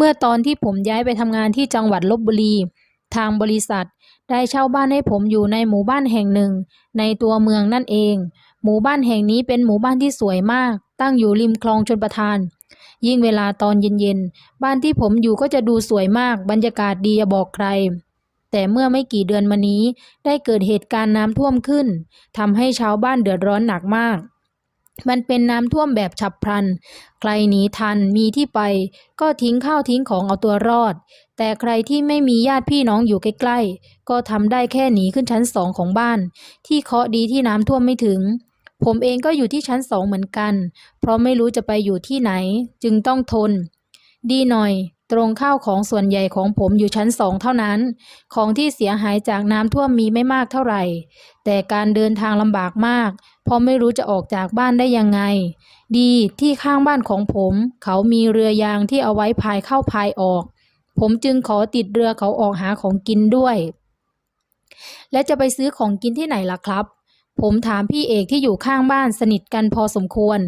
เมื่อตอนที่ผมย้ายไปทำงานที่จังหวัดลบบุรี ทางบริษัท ได้เช่าบ้านให้ผมอยู่ในหมู่บ้านแห่งหนึ่ง ในตัวเมืองนั่นเอง หมู่บ้านแห่งนี้เป็นหมู่บ้านที่สวยมาก ตั้งอยู่ริมคลองชลประทาน ยิ่งเวลาตอนเย็นๆ บ้านที่ผมอยู่ก็จะดูสวยมาก บรรยากาศดีอย่าบอกใครแต่เมื่อไม่กี่เดือนมานี้ได้เกิดเหตุการณ์น้ำท่วมขึ้นทำให้ชาวบ้านเดือดร้อนหนักมาก มันเป็นน้ำท่วมแบบฉับพลัน ใครหนีทันมีที่ไป ก็ทิ้งข้าวทิ้งของเอาตัวรอด แต่ใครที่ไม่มีญาติพี่น้องอยู่ใกล้ๆ ก็ทำได้แค่หนีขึ้นชั้นสองของบ้าน ที่เคาะดีที่น้ำท่วมไม่ถึง ผมเองก็อยู่ที่ชั้นสองเหมือนกัน เพราะไม่รู้จะไปอยู่ที่ไหน จึงต้องทน ดีหน่อย ตรงข้าวของส่วนใหญ่ของผมอยู่ชั้นสองเท่านั้น ของที่เสียหายจากน้ำท่วมมีไม่มากเท่าไหร่ แต่การเดินทางลำบากมาก เพราะไม่รู้จะออกจากบ้านได้ยังไง ดีที่ข้างบ้านของผม เขามีเรือยางที่เอาไว้พายเข้าพายออก ผมจึงขอติดเรือเขาออกหาของกินด้วย และจะไปซื้อของกินที่ไหนล่ะครับ ผมถามพี่เอกที่อยู่ข้างบ้านสนิทกันพอสมควร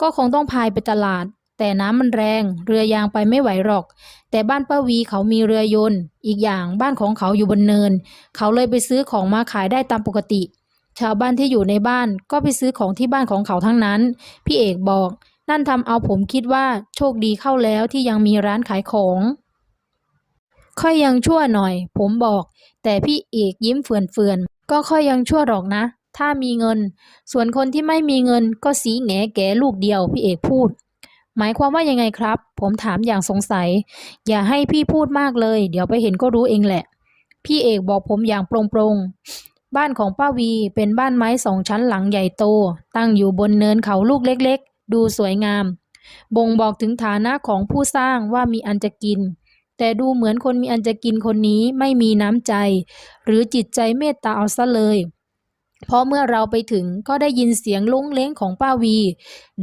ก็คงต้องพายไปตลาด แต่น้ำมันแรง เรือยางไปไม่ไหวหรอก แต่บ้านป้าวีเขามีเรือยนต์ อีกอย่างบ้านของเขาอยู่บนเนิน เขาเลยไปซื้อของมาขายได้ตามปกติ ชาวบ้านที่อยู่ในบ้านก็ไปซื้อของที่บ้านของเขาทั้งนั้น พี่เอกบอก นั่นทำเอาผมคิดว่าโชคดีเข้าแล้วที่ยังมีร้านขายของค่อยยังชั่วหน่อย ผมบอก แต่พี่เอกยิ้มเฟื่อนๆก็ค่อยยังชั่วหรอกนะ ถ้ามีเงิน ส่วนคนที่ไม่มีเงินก็สีแงแก่ลูกเดียวพี่เอกพูด หมายความว่ายังไงครับ ผมถามอย่างสงสัย อย่าให้พี่พูดมากเลย เดี๋ยวไปเห็นก็รู้เองแหละ พี่เอกบอกผมอย่างโปร่งๆบ้านของป้าวีเป็นบ้านไม้สองชั้นหลังใหญ่โต ตั้งอยู่บนเนินเขาลูกเล็กๆ ดูสวยงาม บ่งบอกถึงฐานะของผู้สร้างว่ามีอันจะกิน แต่ดูเหมือนคนมีอันจะกินคนนี้ไม่มีน้ำใจ หรือจิตใจเมตตาเอาซะเลย เพราะเมื่อเราไปถึงก็ได้ยินเสียงลุ้งเล้งของป้าวี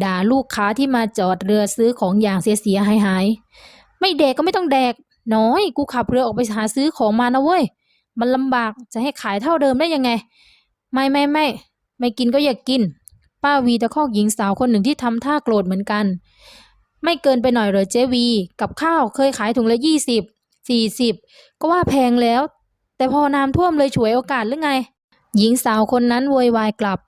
ด่าลูกค้าที่มาจอดเรือซื้อของอย่างเสียๆหายๆไม่แดกก็ไม่ต้องแดก น้อย กูขับเรือออกไปหาซื้อของมานะเว้ย มันลำบากจะให้ขายเท่าเดิมได้ยังไง ไม่ไม่ไม่ไม่กินก็อย่ากกิน ป้าวีตะคอกหญิงสาวคนหนึ่งที่ทำท่าโกรธเหมือนกัน ไม่เกินไปหน่อยเหรอเจวี กับข้าวเคยขายถุงละยี่สิบสี่สิบก็ว่าแพงแล้ว แต่พอน้ำท่วมเลยฉวยโอกาสหรือไง หญิงสาวคนนั้นโวยวายกลับ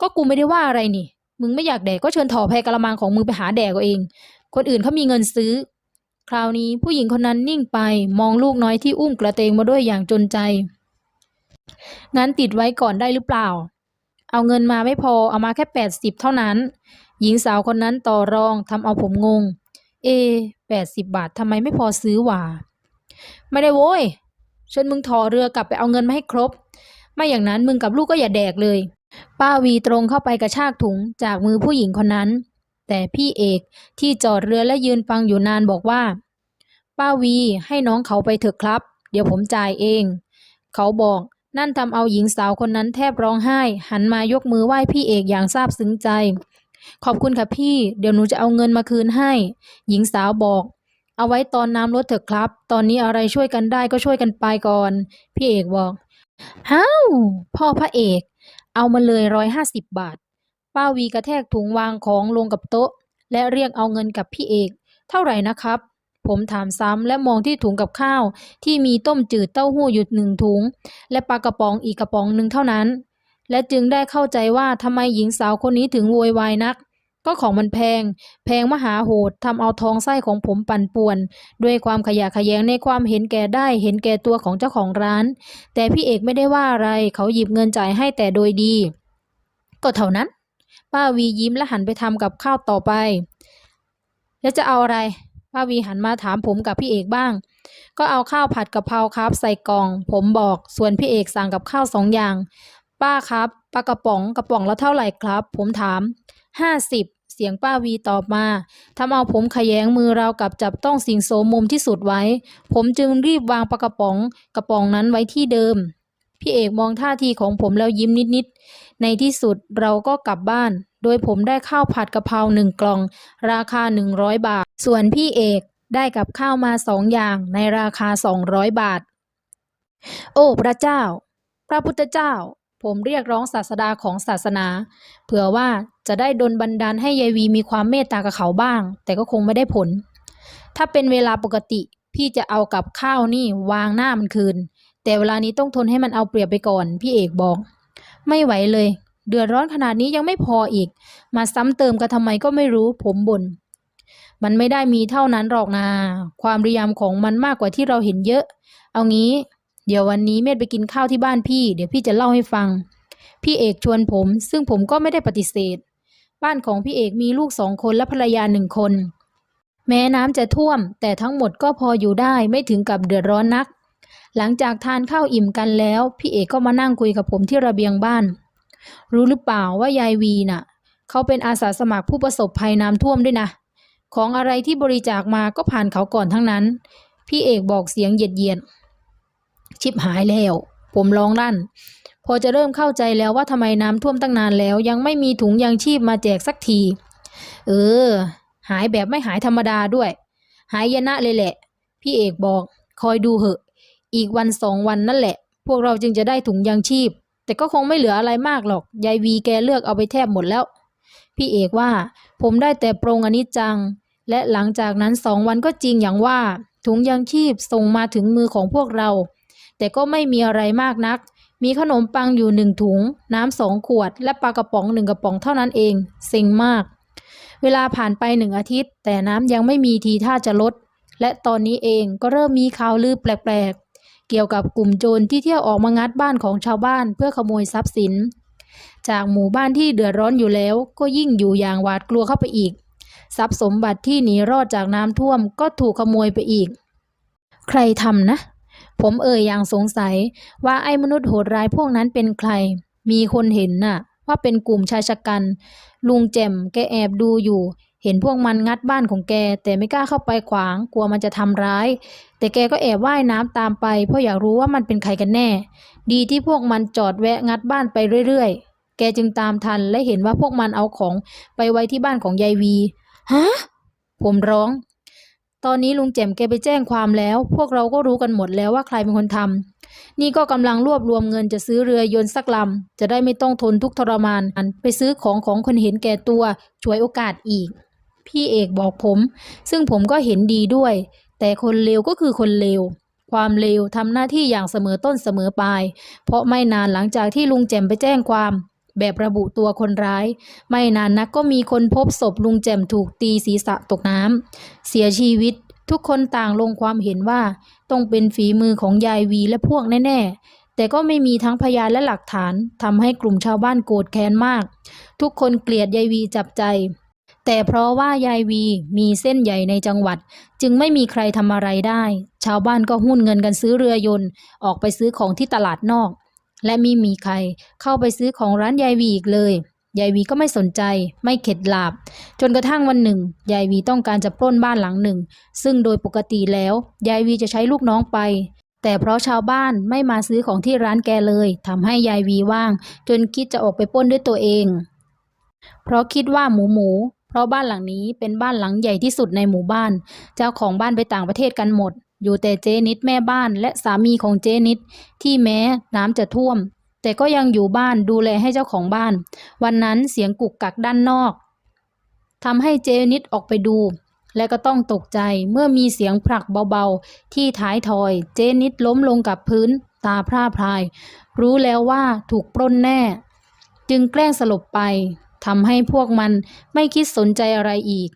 ก็กูไม่ได้ว่าอะไรนี่ มึงไม่อยากแดกก็เชิญถอแพรกระมังของมึงไปหาแดกเอาเอง คนอื่นเขามีเงินซื้อ คราวนี้ผู้หญิงคนนั้นนิ่งไปมองลูกน้อยที่อุ้มกระเตงมาด้วยอย่างจนใจ งั้นติดไว้ก่อนได้หรือเปล่า เอาเงินมาไม่พอเอามาแค่แปดสิบเท่านั้น หญิงสาวคนนั้นต่อรองทำเอาผมงง เอแปดสิบบาททำไมไม่พอซื้อหว่า ไม่ได้โว้ยเชิญมึงถอเรือกลับไปเอาเงินมาให้ครบ ไม่อย่างนั้นมึงกับลูกก็อย่าแดกเลย ป้าวีตรงเข้าไปกระชากถุงจากมือผู้หญิงคนนั้น แต่พี่เอกที่จอดเรือและยืนฟังอยู่นานบอกว่า ป้าวีให้น้องเขาไปเถอะครับ เดี๋ยวผมจ่ายเอง เขาบอกนั่นทำเอาหญิงสาวคนนั้นแทบร้องไห้ หันมายกมือไหว้พี่เอกอย่างซาบซึ้งใจ ขอบคุณค่ะพี่ เดี๋ยวหนูจะเอาเงินมาคืนให้ หญิงสาวบอก เอาไว้ตอนน้ำลดเถอะครับ ตอนนี้อะไรช่วยกันได้ก็ช่วยกันไปก่อน พี่เอกบอก ฮ้าว พ่อพระเอก เอามาเลยร้อยห้าสิบบาท ป้าวีกระแทกถุงวางของลงกับโต๊ะ และเรียกเอาเงินกับพี่เอก เท่าไหร่นะครับ ผมถามซ้ำและมองที่ถุงกับข้าว ที่มีต้มจืดเต้าหู้อยู่หนึ่งถุง และปลากระป๋องอีกกระป๋องหนึ่งเท่านั้น และจึงได้เข้าใจว่าทำไมหญิงสาวคนนี้ถึงโวยวายนัก ก็ของมันแพง แพงมหาโหดทำเอาทองไส้ของผมปั่นป่วน ด้วยความขยะแขยงในความเห็นแก่ได้เห็นแก่ตัวของเจ้าของร้าน แต่พี่เอกไม่ได้ว่าอะไร เขาหยิบเงินจ่ายให้แต่โดยดี ก็เท่านั้น ป้าวียิ้มและหันไปทำกับข้าวต่อไป แล้วจะเอาอะไร ป้าวีหันมาถามผมกับพี่เอกบ้าง ก็เอาข้าวผัดกะเพราครับใส่กล่อง ผมบอก ส่วนพี่เอกสั่งกับข้าวสองอย่าง ป้าครับปลากระป๋องกระป๋องละเท่าไหร่ครับ ผมถามห้าสิบ เสียงป้าวีตอบมาทำเอาผมขยงมือเรากับจับต้องสิ่งโสมมที่สุดไว้ ผมจึงรีบวางปากระป๋องกระป๋องนั้นไว้ที่เดิม พี่เอกมองท่าทีของผมแล้วยิ้มนิดๆ ในที่สุดเราก็กลับบ้าน โดยผมได้ข้าวผัดกะเพราหนึ่งกล่อง ราคา 100 บาท ส่วนพี่เอกได้กับข้าวมาสองอย่างในราคา 200 บาท โอ้ พระเจ้า พระพุทธเจ้า ผมเรียกร้องศาสดาของศาสนา เผื่อว่าจะได้ดลบันดาลให้ยายวีมีความเมตตากับเขาบ้าง แต่ก็คงไม่ได้ผล ถ้าเป็นเวลาปกติ พี่จะเอากับข้าวนี่วางหน้ามันคืน แต่เวลานี้ต้องทนให้มันเอาเปรียบไปก่อน พี่เอกบอก ไม่ไหวเลย เดือดร้อนขนาดนี้ยังไม่พออีก มาซ้ำเติมกันทำไมก็ไม่รู้ผมบน่นมันไม่ได้มีเท่านั้นหรอกนา ความริยามของมันมากกว่าที่เราเห็นเยอะ เอางี้ เดี๋ยววันนี้เมธไปกินข้าวที่บ้านพี่ เดี๋ยวพี่จะเล่าให้ฟัง พี่เอกชวนผม ซึ่งผมก็ไม่ได้ปฏิเสธ บ้านของพี่เอกมีลูกสองคนและภรรยาหนึ่งคน แม้น้ำจะท่วม แต่ทั้งหมดก็พออยู่ได้ไม่ถึงกับเดือดร้อนนัก หลังจากทานข้าวอิ่มกันแล้ว พี่เอกก็มานั่งคุยกับผมที่ระเบียงบ้าน รู้หรือเปล่าว่ายายวีน่ะ เขาเป็นอาสาสมัครผู้ประสบภัยน้ำท่วมด้วยนะของอะไรที่บริจาคมาก็ผ่านเขาก่อนทั้งนั้น พี่เอกบอกเสียงเหยียดเยียด ชิบหายแล้ว ผมร้องลั่น พอจะเริ่มเข้าใจแล้วว่าทำไมน้ำท่วมตั้งนานแล้ว ยังไม่มีถุงยางชีพมาแจกสักที เออ หายแบบไม่หายธรรมดาด้วย หายยนะเลยแหละ พี่เอกบอก คอยดูเหอะ อีกวันสองวันนั่นแหละ พวกเราจึงจะได้ถุงยางชีพ แต่ก็คงไม่เหลืออะไรมากหรอก ยายวีแกเลือกเอาไปแทบหมดแล้ว พี่เอกว่า ผมได้แต่ปรงอนิจจัง และหลังจากนั้นสองวันก็จริงอย่างว่าถุงยางชีพส่งมาถึงมือของพวกเรา แต่ก็ไม่มีอะไรมากนัก มีขนมปังอยู่หนึ่งถุง น้ำสองขวด และปลากระป๋องหนึ่งกระป๋องเท่านั้นเองเซ็งมาก เวลาผ่านไปหนึ่งอาทิตย์ แต่น้ำยังไม่มีทีท่าจะลด และตอนนี้เองก็เริ่มมีข่าวลือแปลกๆ เกี่ยวกับกลุ่มโจรที่เที่ยวออกมางัดบ้านของชาวบ้านเพื่อขโมยทรัพย์สิน จากหมู่บ้านที่เดือดร้อนอยู่แล้ว ก็ยิ่งอยู่อย่างหวาดกลัวเข้าไปอีก ทรัพย์สมบัติที่หนีรอดจากน้ำท่วมก็ถูกขโมยไปอีก ใครทำนะ ผมเอ่ยอย่างสงสัยว่าไอ้มนุษย์โหดร้ายพวกนั้นเป็นใคร มีคนเห็นน่ะ ว่าเป็นกลุ่มชายชะกัน ลุงแจ่มแกแอบดูอยู่ เห็นพวกมันงัดบ้านของแก แต่ไม่กล้าเข้าไปขวาง กลัวมันจะทำร้าย แต่แกก็แอบว่ายน้ำตามไป เพราะอยากรู้ว่ามันเป็นใครกันแน่ ดีที่พวกมันจอดแวะงัดบ้านไปเรื่อยๆ แกจึงตามทันและเห็นว่าพวกมันเอาของไปไว้ที่บ้านของยายวี ฮะ ผมร้อง ตอนนี้ลุงแจ่มแกไปแจ้งความแล้ว พวกเราก็รู้กันหมดแล้วว่าใครเป็นคนทำนี่ก็กำลังรวบรวมเงินจะซื้อเรือยนต์สักลำ จะได้ไม่ต้องทนทุกข์ทรมานอันไปซื้อของของคนเห็นแก่ตัวช่วยโอกาสอีก พี่เอกบอกผม ซึ่งผมก็เห็นดีด้วย แต่คนเลวก็คือคนเลวความเลวทำหน้าที่อย่างเสมอต้นเสมอปลาย เพราะไม่นานหลังจากที่ลุงแจ่มไปแจ้งความ แบบระบุตัวคนร้าย ไม่นานนักก็มีคนพบศพลุงแจ่มถูกตีศีรษะตกน้ำเสียชีวิตทุกคนต่างลงความเห็นว่า ต้องเป็นฝีมือของยายวีและพวกแน่ๆ แต่ก็ไม่มีทั้งพยานและหลักฐานทำให้กลุ่มชาวบ้านโกรธแค้นมาก ทุกคนเกลียดยายวีจับใจ แต่เพราะว่ายายวีมีเส้นใหญ่ในจังหวัด จึงไม่มีใครทำอะไรได้ ชาวบ้านก็หุ้นเงินกันซื้อเรือยนต์ออกไปซื้อของที่ตลาดนอก และไมีมีใครเข้าไปซื้อของร้านยายวีอีกเลย ยายวีก็ไม่สนใจ ไม่เข็ดหลาบ จนกระทั่งวันหนึ่ง ยายวีต้องการจะปล้นบ้านหลังหนึ่ง ซึ่งโดยปกติแล้ว ยายวีจะใช้ลูกน้องไป แต่เพราะชาวบ้านไม่มาซื้อของที่ร้านแกเลย ทำให้ยายวีว่าง จนคิดจะออกไปปล้นด้วยตัวเอง เพราะคิดว่าหมูหมู เพราะบ้านหลังนี้เป็นบ้านหลังใหญ่ที่สุดในหมู่บ้าน เจ้าของบ้านไปต่างประเทศกันหมด อยู่แต่เจนิดแม่บ้านและสามีของเจนิดที่แม้น้ำจะท่วม แต่ก็ยังอยู่บ้านดูแลให้เจ้าของบ้าน วันนั้นเสียงกุกกักด้านนอกทำให้เจนิดออกไปดู และก็ต้องตกใจเมื่อมีเสียงผลักเบาๆ ที่ท้ายทอย เจนิดล้มลงกับพื้น ตาพร่าพราย รู้แล้วว่าถูกปล้นแน่ จึงแกล้งสลบไปทำให้พวกมันไม่คิดสนใจอะไรอีก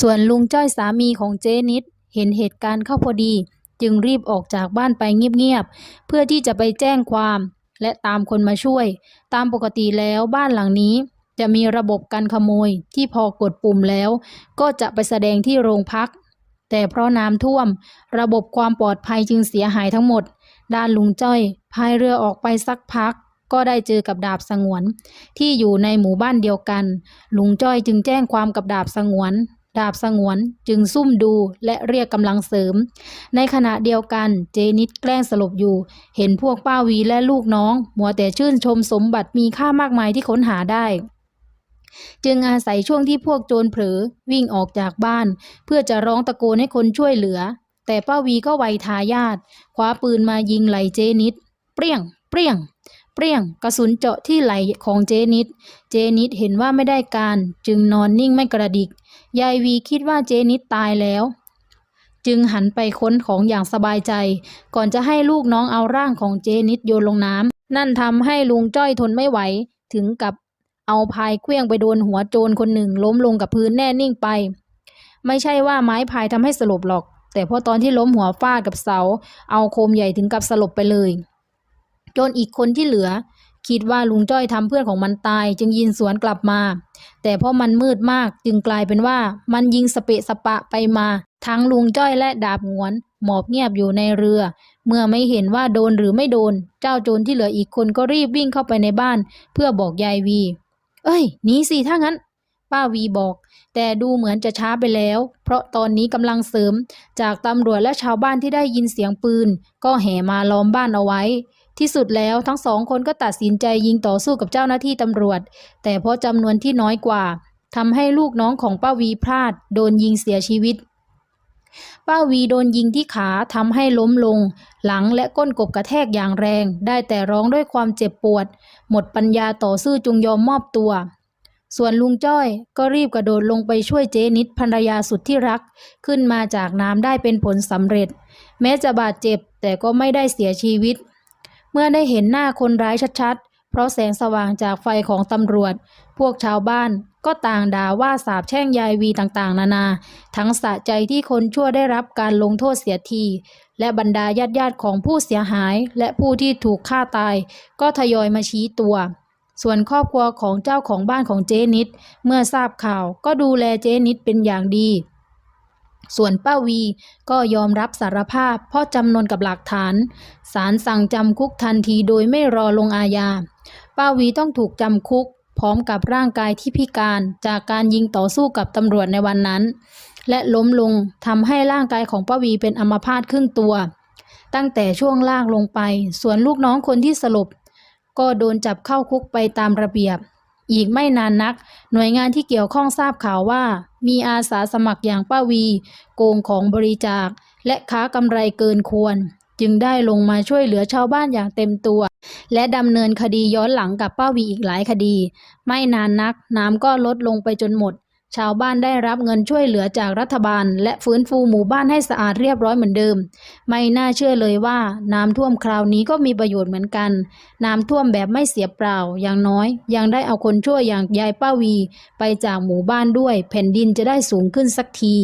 ส่วนลุงจ้อยสามีของเจนิด เห็นเหตุการณ์เข้าพอดี จึงรีบออกจากบ้านไปเงียบๆเพื่อที่จะไปแจ้งความ และตามคนมาช่วย ตามปกติแล้วบ้านหลังนี้ จะมีระบบการขโมยที่พอกดปุ่มแล้ว ก็จะไปแสดงที่โรงพัก แต่เพราะน้ำท่วม ระบบความปลอดภัยจึงเสียหายทั้งหมด ด้านลุงจ้อยพายเรือออกไปสักพักก็ได้เจอกับดาบสงวน ที่อยู่ในหมู่บ้านเดียวกัน ลุงจ้อยจึงแจ้งความกับดาบสงวน ดาบสงวนจึงซุ่มดูและเรียกกำลังเสริม ในขณะเดียวกันเจนิดแกล้งสลบอยู่ เห็นพวกป้าวีและลูกน้อง มัวแต่ชื่นชมสมบัติมีค่ามากมายที่ค้นหาได้ จึงอาศัยช่วงที่พวกโจรเผลอวิ่งออกจากบ้าน เพื่อจะร้องตะโกนให้คนช่วยเหลือ แต่ป้าวีก็ไวทายาทคว้าปืนมายิงไหลเจนิด เปรี้ยง เปรี้ยง เปรี้ยงกระสุนเจาะที่ไหล่ของเจนิด เจนิดเห็นว่าไม่ได้การ จึงนอนนิ่งไม่กระดิก ยายวีคิดว่าเจนิดตายแล้ว จึงหันไปค้นของอย่างสบายใจ ก่อนจะให้ลูกน้องเอาร่างของเจนิดโยนลงน้ำนั่นทำให้ลุงจ้อยทนไม่ไหวถึงกับเอาพายเคลื่องไปโดนหัวโจรคนหนึ่งล้มลงกับพื้นแน่นิ่งไป ไม่ใช่ว่าไม้พายทำให้สลบหรอก แต่เพราะตอนที่ล้มหัวฟาดกับเสา เอาโคมใหญ่ถึงกับสลบไปเลย จนอีกคนที่เหลือ คิดว่าลุงจ้อยทำเพื่อนของมันตาย จึงยิงสวนกลับมา แต่เพราะมันมืดมากจึงกลายเป็นว่ามันยิงสเปะสปะไปมา ทั้งลุงจ้อยและดาบหงวน หมอบเงียบอยู่ในเรือ เมื่อไม่เห็นว่าโดนหรือไม่โดน เจ้าโจรที่เหลืออีกคนก็รีบวิ่งเข้าไปในบ้าน เพื่อบอกยายวี เอ้ยหนีสิถ้างั้น ป้าวีบอกแต่ดูเหมือนจะช้าไปแล้ว เพราะตอนนี้กำลังเสริม จากตำรวจและชาวบ้านที่ได้ยินเสียงปืน ก็แห่มาล้อมบ้านเอาไว้ ที่สุดแล้วทั้งสองคนก็ตัดสินใจยิงต่อสู้กับเจ้าหน้าที่ตำรวจ แต่เพราะจำนวนที่น้อยกว่าทำให้ลูกน้องของป้าวีพลาด โดนยิงเสียชีวิต ป้าวีโดนยิงที่ขาทำให้ล้มลง หลังและก้นกบกระแทกอย่างแรง ได้แต่ร้องด้วยความเจ็บปวด หมดปัญญาต่อสู้จึงยอมมอบตัว ส่วนลุงจ้อยก็รีบกระโดดลงไปช่วยเจนิดภรรยาสุดที่รัก ขึ้นมาจากน้ำได้เป็นผลสำเร็จ แม้จะบาดเจ็บแต่ก็ไม่ได้เสียชีวิต เมื่อได้เห็นหน้าคนร้ายชัดๆ เพราะแสงสว่างจากไฟของตำรวจ พวกชาวบ้านก็ต่างด่าว่าสาบแช่งยายวีต่างๆ นานา ทั้งสะใจที่คนชั่วได้รับการลงโทษเสียที และบรรดาญาติญาติๆของผู้เสียหายและผู้ที่ถูกฆ่าตาย ก็ทยอยมาชี้ตัว ส่วนครอบครัวของเจ้าของบ้านของเจนิดเมื่อทราบข่าวก็ดูแลเจนิดเป็นอย่างดี ส่วนป้าวีก็ยอมรับสารภาพเพราะจำนวนกับหลักฐานศาลสั่งจำคุกทันทีโดยไม่รอลงอาญา ป้าวีต้องถูกจำคุก พร้อมกับร่างกายที่พิการจากการยิงต่อสู้กับตำรวจในวันนั้น และล้มลงทำให้ร่างกายของป้าวีเป็นอัมพาตครึ่งตัว ตั้งแต่ช่วงล่างลงไป ส่วนลูกน้องคนที่สลบ ก็โดนจับเข้าคุกไปตามระเบียบ อีกไม่นานนัก หน่วยงานที่เกี่ยวข้องทราบข่าวว่า มีอาสาสมัครอย่างป้าวี โกงของบริจาค และค้ากำไรเกินควร จึงได้ลงมาช่วยเหลือชาวบ้านอย่างเต็มตัว และดำเนินคดีย้อนหลังกับป้าวีอีกหลายคดี ไม่นานนักน้ำก็ลดลงไปจนหมด ชาวบ้านได้รับเงินช่วยเหลือจากรัฐบาล และฟื้นฟูหมู่บ้านให้สะอาดเรียบร้อยเหมือนเดิม ไม่น่าเชื่อเลยว่าน้ำท่วมคราวนี้ก็มีประโยชน์เหมือนกัน น้ำท่วมแบบไม่เสียเปล่า อย่างน้อย ยังได้เอาคนช่วยอย่างยายป้าวี ไปจากหมู่บ้านด้วย แผ่นดินจะได้สูงขึ้นสักที